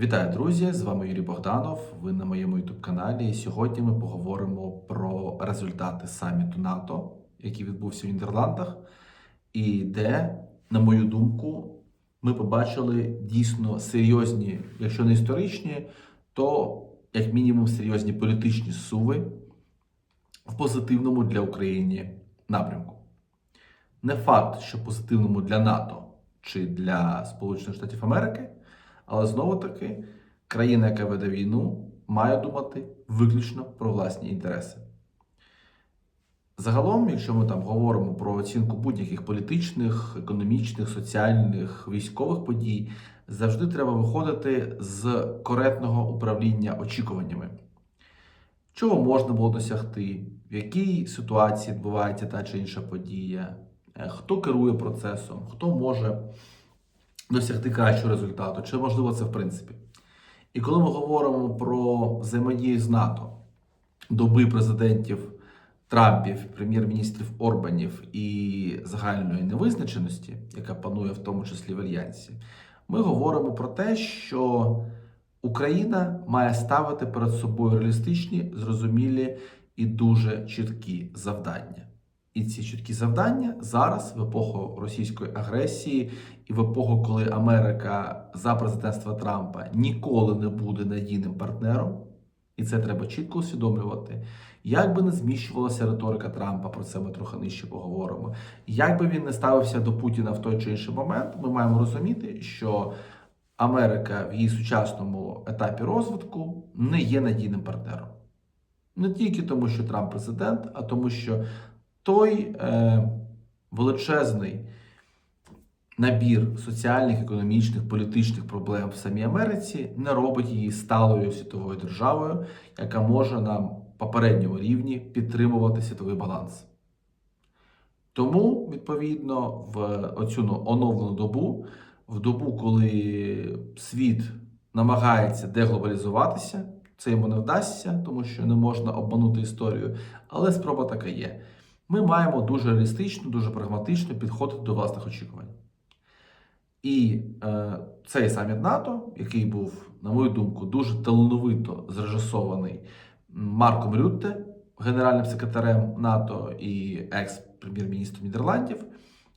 Вітаю, друзі! З вами Юрій Богданов. Ви на моєму youtube каналі. Сьогодні ми поговоримо про результати саміту НАТО, який відбувся в Нідерландах, і де, на мою думку, ми побачили дійсно серйозні, якщо не історичні, то як мінімум серйозні політичні суви в позитивному для України напрямку. Не факт, що позитивному для НАТО чи для Сполучених Штатів Америки. Але знову таки, країна, яка веде війну, має думати виключно про власні інтереси. Загалом, якщо ми там говоримо про оцінку будь-яких політичних, економічних, соціальних, військових подій, завжди треба виходити з коректного управління очікуваннями. Чого можна було досягти, в якій ситуації відбувається та чи інша подія, е, хто керує процесом, хто може досягти кращого результату, чи можливо це в принципі. І коли ми говоримо про взаємодію з НАТО, доби президентів Трампів, прем'єр-міністрів Орбанів і загальної невизначеності, яка панує в тому числі в Альянсі, ми говоримо про те, що Україна має ставити перед собою реалістичні, зрозумілі і дуже чіткі завдання. І ці чіткі завдання зараз, в епоху російської агресії, і в епоху, коли Америка за президентства Трампа ніколи не буде надійним партнером, і це треба чітко усвідомлювати. Як би не зміщувалася риторика Трампа, про це ми трохи нижче поговоримо. Як би він не ставився до Путіна в той чи інший момент, ми маємо розуміти, що Америка в її сучасному етапі розвитку не є надійним партнером. Не тільки тому, що Трамп президент, а тому, що той е, величезний набір соціальних, економічних, політичних проблем в самій Америці не робить її сталою світовою державою, яка може на попередньому рівні підтримувати світовий баланс. Тому, відповідно, в оцю оновлену добу, в добу, коли світ намагається деглобалізуватися, це йому не вдасться, тому що не можна обманути історію, але спроба така є. Ми маємо дуже реалістично, дуже прагматично підходити до власних очікувань. І е, цей саміт НАТО, який був, на мою думку, дуже талановито зрежисований Марком Рютте, генеральним секретарем НАТО і екс-прем'єр-міністром Нідерландів,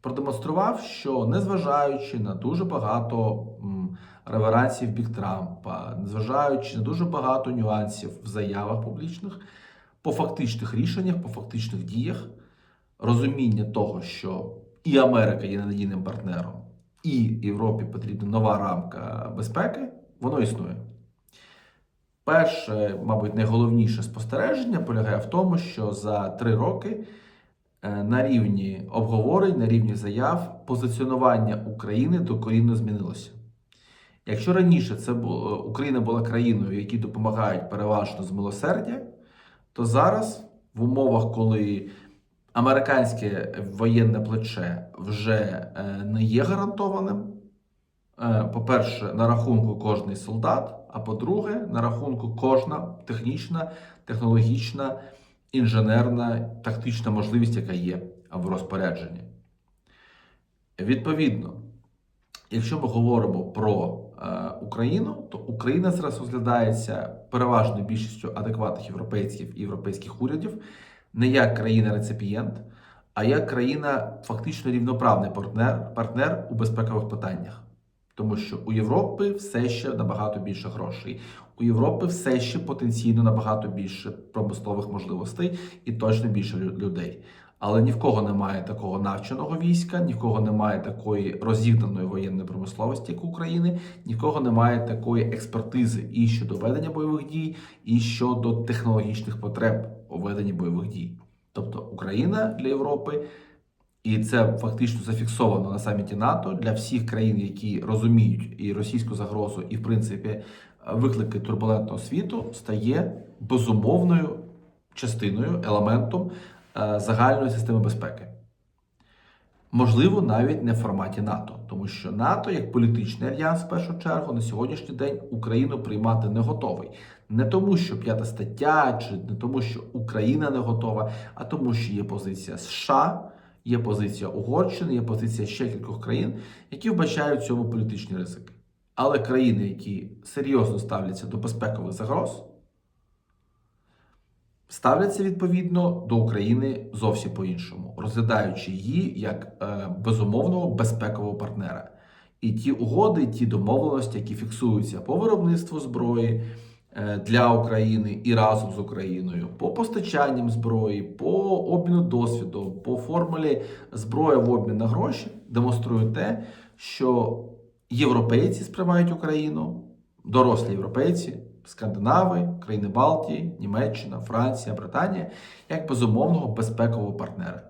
продемонстрував, що незважаючи на дуже багато реверансів бік Трампа, незважаючи на дуже багато нюансів в заявах публічних, по фактичних рішеннях, по фактичних діях, розуміння того, що і Америка є ненадійним партнером і Європі потрібна нова рамка безпеки, воно існує. Перше, мабуть, найголовніше спостереження полягає в тому, що за три роки е, на рівні обговорень, на рівні заяв, позиціонування України докорінно змінилося. Якщо раніше це було, Україна була країною, які допомагають переважно з милосердя, то зараз в умовах, коли американське воєнне плече вже е, не є гарантованим. Е, По-перше, на рахунку кожний солдат, а по-друге, на рахунку кожна технічна, технологічна, інженерна, тактична можливість, яка є в розпорядженні. Відповідно, якщо ми говоримо про е, Україну, то Україна зараз розглядається переважною більшістю адекватних європейських і європейських урядів не як країна-реципієнт, а як країна фактично рівноправний партнер, партнер у безпекових питаннях. Тому що у Європи все ще набагато більше грошей. У Європи все ще потенційно набагато більше промислових можливостей і точно більше людей. Але ні в кого немає такого навченого війська, ні в кого немає такої розігнаної воєнної промисловості, як України, ні в кого немає такої експертизи і щодо ведення бойових дій, і щодо технологічних потреб у веденні бойових дій. Тобто Україна для Європи, і це фактично зафіксовано на саміті НАТО для всіх країн, які розуміють і російську загрозу, і в принципі виклики турбулентного світу, стає безумовною частиною, елементом загальної системи безпеки. Можливо, навіть не в форматі НАТО, тому що НАТО, як політичний альянс, в першу чергу, на сьогоднішній день Україну приймати не готовий. Не тому, що п'ята стаття, чи не тому, що Україна не готова, а тому, що є позиція США, є позиція Угорщини, є позиція ще кількох країн, які вбачають в цьому політичні ризики. Але країни, які серйозно ставляться до безпекових загроз, ставляться відповідно до України зовсім по-іншому, розглядаючи її як е, безумовного безпекового партнера. І ті угоди, ті домовленості, які фіксуються по виробництву зброї е, для України і разом з Україною, по постачанням зброї, по обміну досвідом, по формулі зброя в обмін на гроші, демонструють те, що європейці сприймають Україну, дорослі європейці, скандинави, країни Балтії, Німеччина, Франція, Британія як безумовного безпекового партнера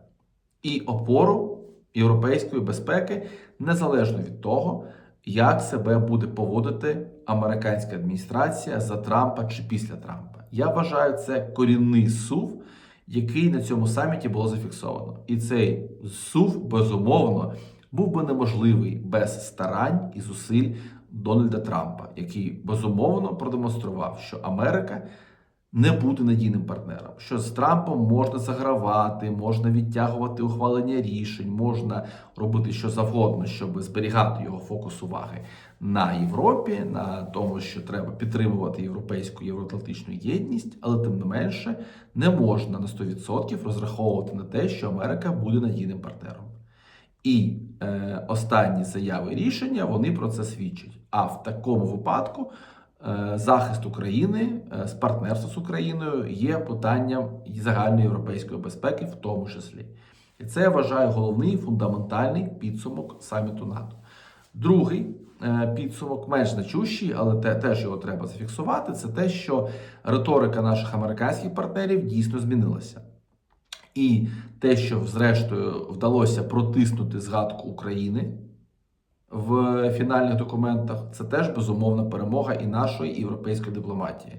і опору європейської безпеки незалежно від того, як себе буде поводити американська адміністрація за Трампа чи після Трампа. Я вважаю, це корінний сув, який на цьому саміті було зафіксовано. І цей сув, безумовно, був би неможливий без старань і зусиль Дональда Трампа, який безумовно продемонстрував, що Америка не буде надійним партнером, що з Трампом можна загравати, можна відтягувати ухвалення рішень, можна робити що завгодно, щоб зберігати його фокус уваги на Європі, на тому, що треба підтримувати європейську євроатлантичну єдність, але тим не менше не можна на 100% розраховувати на те, що Америка буде надійним партнером. І е, останні заяви рішення вони про це свідчать. А в такому випадку е, захист України е, з партнерства з Україною є питанням загальної європейської безпеки, в тому числі. І це я вважаю головний фундаментальний підсумок саміту НАТО. Другий е, підсумок менш значущий, але те, теж його треба зафіксувати. Це те, що риторика наших американських партнерів дійсно змінилася. І те, що зрештою вдалося протиснути згадку України в фінальних документах, це теж безумовна перемога і нашої європейської дипломатії.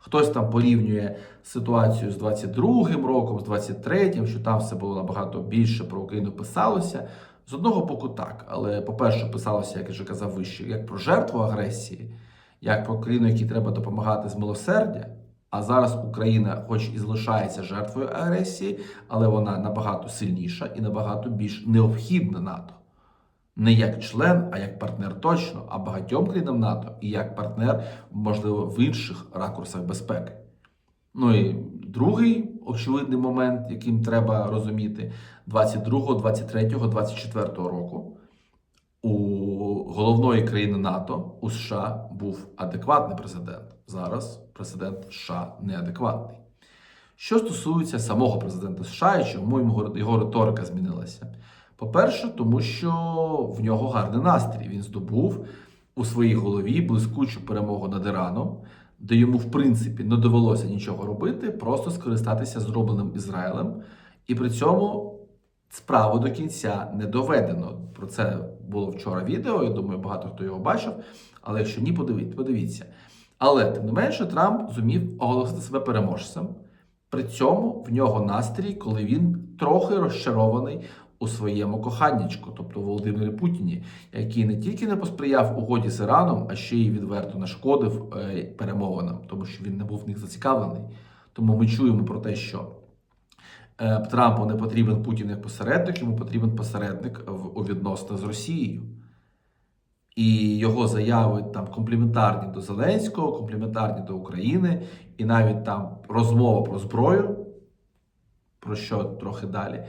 Хтось там порівнює ситуацію з 22-м роком, з 23-м, що там все було набагато більше про Україну писалося. З одного боку, так, але по-перше, писалося, як я вже казав вище, як про жертву агресії, як про країну, якій треба допомагати з милосердя. А зараз Україна, хоч і залишається жертвою агресії, але вона набагато сильніша і набагато більш необхідна НАТО. Не як член, а як партнер точно, а багатьом країнам НАТО і як партнер, можливо, в інших ракурсах безпеки. Ну і другий очевидний момент, яким треба розуміти, 22, 23, 24 року у головної країни НАТО у США був адекватний президент. Зараз президент США неадекватний. Що стосується самого президента США, і чому його, риторика змінилася? По-перше, тому що в нього гарний настрій. Він здобув у своїй голові блискучу перемогу над Іраном, де йому, в принципі, не довелося нічого робити, просто скористатися зробленим Ізраїлем. І при цьому справу до кінця не доведено. Про це було вчора відео. Я думаю, багато хто його бачив. Але якщо ні, подивіться. Але тим не менше, Трамп зумів оголосити себе переможцем. При цьому в нього настрій, коли він трохи розчарований у своєму коханнячку, тобто Володимирі Путіні, який не тільки не посприяв угоді з Іраном, а ще й відверто нашкодив е, перемовинам, тому що він не був в них зацікавлений. Тому ми чуємо про те, що е, Трампу не потрібен Путін як посередник, йому потрібен посередник у відносинах з Росією. І його заяви там компліментарні до Зеленського, компліментарні до України, і навіть там розмова про зброю, про що трохи далі,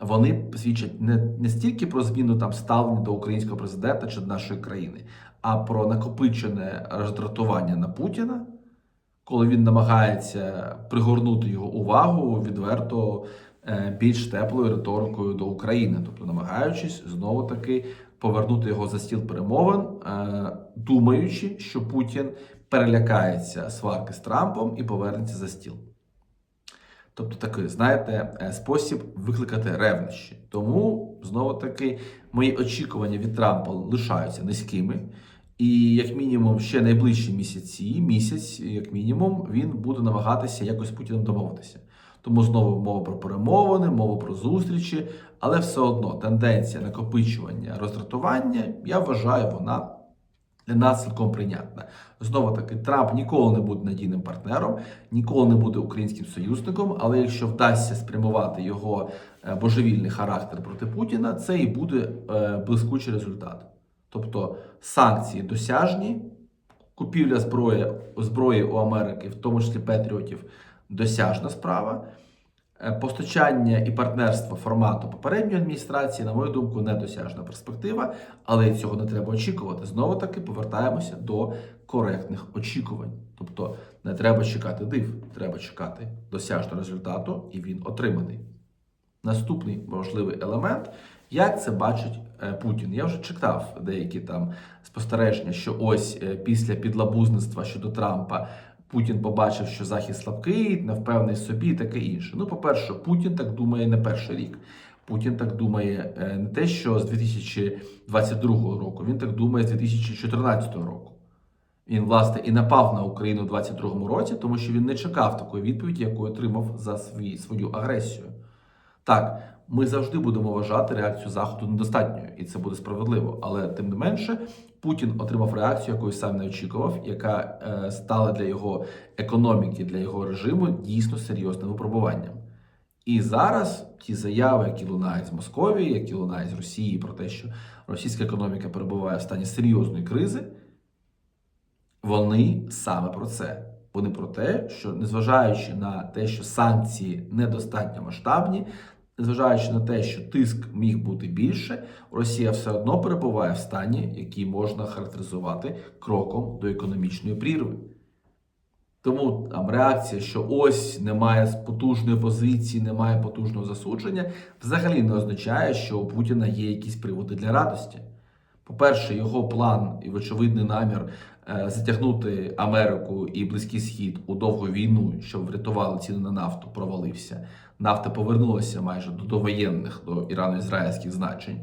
вони свідчать не, не стільки про зміну там ставлення до українського президента чи до нашої країни, а про накопичене роздратування на Путіна, коли він намагається пригорнути його увагу відверто е, більш теплою риторикою до України, тобто намагаючись знову таки повернути його за стіл перемовин, е, думаючи, що Путін перелякається сварки з Трампом і повернеться за стіл. Тобто такий, знаєте, е, спосіб викликати ревнощі. Тому, знову таки, мої очікування від Трампа лишаються низькими. І, як мінімум, ще найближчі місяці, місяць, як мінімум, він буде намагатися якось з Путіним домовитися. Тому знову мова про перемовини, мова про зустрічі, але все одно тенденція накопичування роздратування, я вважаю, вона для нас прийнятна. Знову таки, Трамп ніколи не буде надійним партнером, ніколи не буде українським союзником. Але якщо вдасться спрямувати його е, божевільний характер проти Путіна, це і буде е, блискучий результат. Тобто санкції досяжні, купівля зброї, зброї у Америки, в тому числі Петріотів, досяжна справа. Е, Постачання і партнерство формату попередньої адміністрації, на мою думку, недосяжна перспектива, але цього не треба очікувати. Знову таки повертаємося до коректних очікувань. Тобто не треба чекати див, треба чекати досяжного результату, і він отриманий. Наступний важливий елемент, як це бачить е, Путін. Я вже читав деякі там спостереження, що ось е, після підлабузництва щодо Трампа Путін побачив, що Захід слабкий, не впевнений собі і таке інше. Ну, по-перше, Путін так думає не перший рік. Путін так думає е, не те, що з 2022 року, він так думає з 2014 року. Він, власне, і напав на Україну у 2022 році, тому що він не чекав такої відповіді, яку отримав за свій, свою агресію. Так, ми завжди будемо вважати реакцію Заходу недостатньою, і це буде справедливо. Але тим не менше, Путін отримав реакцію, якої сам не очікував, яка е, стала для його економіки, для його режиму дійсно серйозним випробуванням. І зараз ті заяви, які лунають з Московії, які лунають з Росії про те, що російська економіка перебуває в стані серйозної кризи, вони саме про це. Вони про те, що незважаючи на те, що санкції недостатньо масштабні, незважаючи на те, що тиск міг бути більше, Росія все одно перебуває в стані, який можна характеризувати кроком до економічної прірви. Тому там реакція, що ось немає потужної позиції, немає потужного засудження, взагалі не означає, що у Путіна є якісь приводи для радості. По-перше, його план і очевидний намір затягнути Америку і Близький Схід у довгу війну, щоб врятували ціни на нафту, провалився. Нафта повернулася майже до довоєнних, до ірано-ізраїльських значень.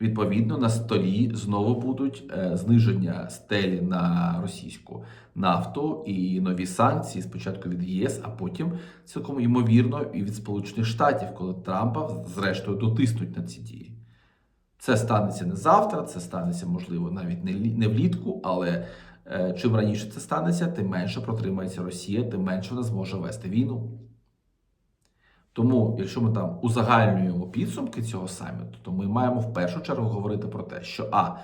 Відповідно, на столі знову будуть е, зниження стелі на російську нафту і нові санкції спочатку від ЄС, а потім цілком ймовірно і від Сполучених Штатів, коли Трампа зрештою дотиснуть на ці дії. Це станеться не завтра, це станеться, можливо, навіть не влітку, але е, чим раніше це станеться, тим менше протримається Росія, тим менше вона зможе вести війну. Тому, якщо ми там узагальнюємо підсумки цього саміту, то ми маємо в першу чергу говорити про те, що А.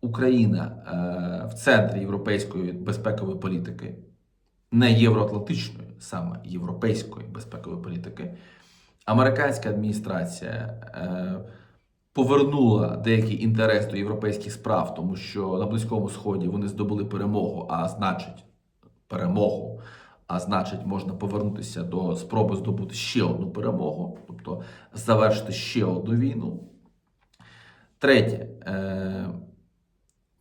Україна е, в центрі європейської безпекової політики, не євроатлантичної, саме європейської безпекової політики, американська адміністрація е, повернула деякий інтерес до європейських справ, тому що на Близькому Сході вони здобули перемогу, а значить, перемогу. А значить, можна повернутися до спроби здобути ще одну перемогу, тобто завершити ще одну війну. Третє, е,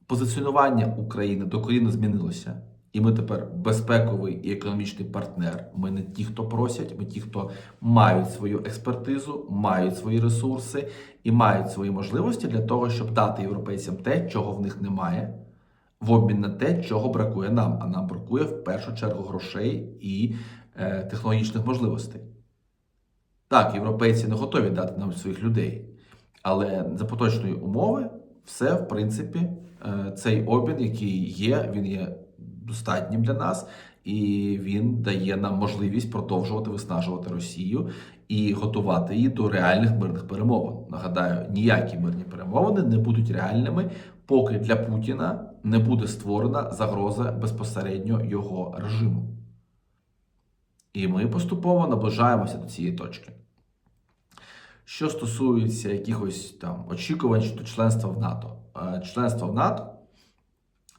позиціонування України докорінно змінилося. І ми тепер безпековий і економічний партнер. Ми не ті, хто просять, ми ті, хто мають свою експертизу, мають свої ресурси і мають свої можливості для того, щоб дати європейцям те, чого в них немає, в обмін на те, чого бракує нам. А нам бракує в першу чергу грошей і е, технологічних можливостей. Так, європейці не готові дати нам своїх людей, але за поточної умови все, в принципі, е, цей обмін, який є, він є достатнім для нас, і він дає нам можливість продовжувати виснажувати Росію і готувати її до реальних мирних перемовин. Нагадаю, ніякі мирні перемовини не будуть реальними, поки для Путіна не буде створена загроза безпосередньо його режиму. І ми поступово наближаємося до цієї точки. Що стосується якихось там очікувань щодо членства в НАТО, Е, членство в НАТО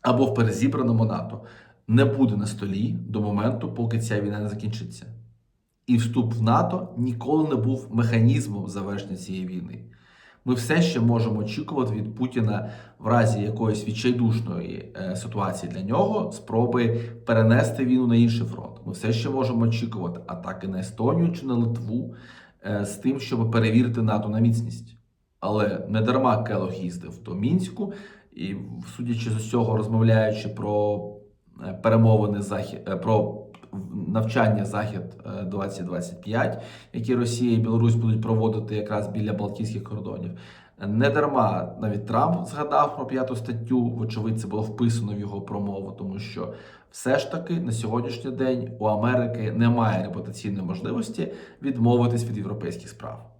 або в перезібраному НАТО не буде на столі до моменту, поки ця війна не закінчиться. І вступ в НАТО ніколи не був механізмом завершення цієї війни. Ми все ще можемо очікувати від Путіна в разі якоїсь відчайдушної е, ситуації для нього спроби перенести війну на інший фронт. Ми все ще можемо очікувати атаки на Естонію чи на Литву е, з тим, щоб перевірити НАТО на міцність. Але не дарма Келох їздив до Мінську, і, судячи з усього, розмовляючи про е, перемовини захід е, про навчання Захід е, 2025, які Росія і Білорусь будуть проводити якраз біля Балтійських кордонів. Не дарма навіть Трамп згадав про п'яту статтю. Вочевидь, це було вписано в його промову, тому що все ж таки на сьогоднішній день у Америки немає репутаційної можливості відмовитись від європейських справ.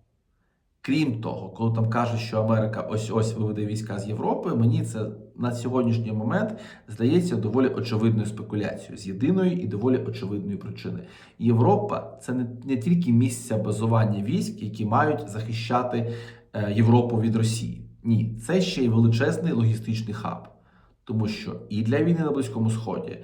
Крім того, коли там кажуть, що Америка ось ось виведе війська з Європи, мені це на сьогоднішній момент здається доволі очевидною спекуляцією з єдиної і доволі очевидної причини. Європа це не, не тільки місця базування військ, які мають захищати е, Європу від Росії. Ні, це ще й величезний логістичний хаб, тому що і для війни на Близькому Сході.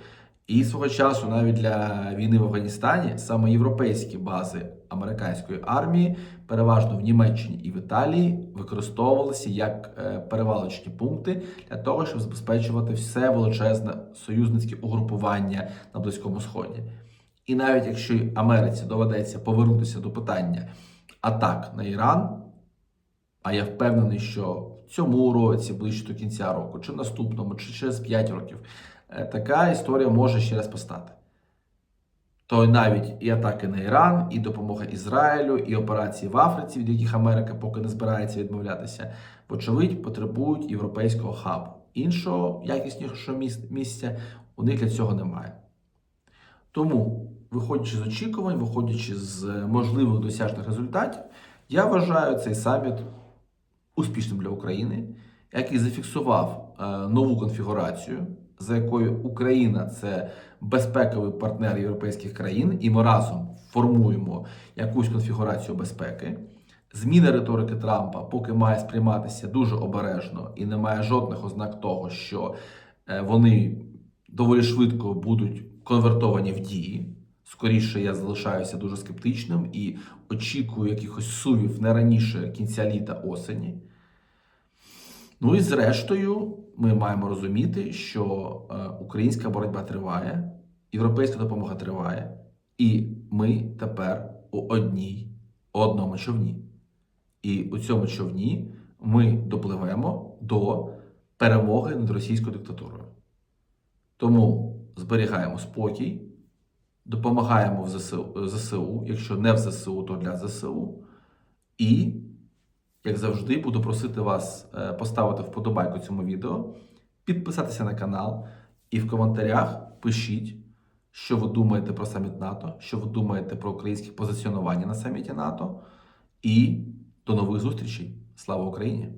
І свого часу навіть для війни в Афганістані саме європейські бази американської армії, переважно в Німеччині і в Італії, використовувалися як е, перевалочні пункти для того, щоб забезпечувати все величезне союзницьке угрупування на Близькому Сході. І навіть якщо Америці доведеться повернутися до питання атак на Іран, а я впевнений, що в цьому році, ближче до кінця року, чи наступному, чи через 5 років, така історія може ще раз постати. То навіть і атаки на Іран, і допомога Ізраїлю, і операції в Африці, від яких Америка поки не збирається відмовлятися, вочевидь, потребують європейського хабу. Іншого якіснішого місця у них для цього немає. Тому, виходячи з очікувань, виходячи з можливих досяжних результатів, я вважаю цей саміт успішним для України, який зафіксував е, нову конфігурацію, за якою Україна це безпековий партнер європейських країн, і ми разом формуємо якусь конфігурацію безпеки. Зміна риторики Трампа поки має сприйматися дуже обережно і немає жодних ознак того, що е, вони доволі швидко будуть конвертовані в дії. Скоріше я залишаюся дуже скептичним і очікую якихось сувів не раніше кінця літа осені. Ну і зрештою, ми маємо розуміти, що е, українська боротьба триває, європейська допомога триває, і ми тепер у одній, одному човні. І у цьому човні ми допливемо до перемоги над російською диктатурою. Тому зберігаємо спокій, допомагаємо в ЗСУ, ЗСУ, якщо не в ЗСУ, то для ЗСУ. І, як завжди, буду просити вас е, поставити вподобайку цьому відео, підписатися на канал і в коментарях пишіть, що ви думаєте про саміт НАТО, що ви думаєте про українське позиціонування на саміті НАТО. І до нових зустрічей. Слава Україні!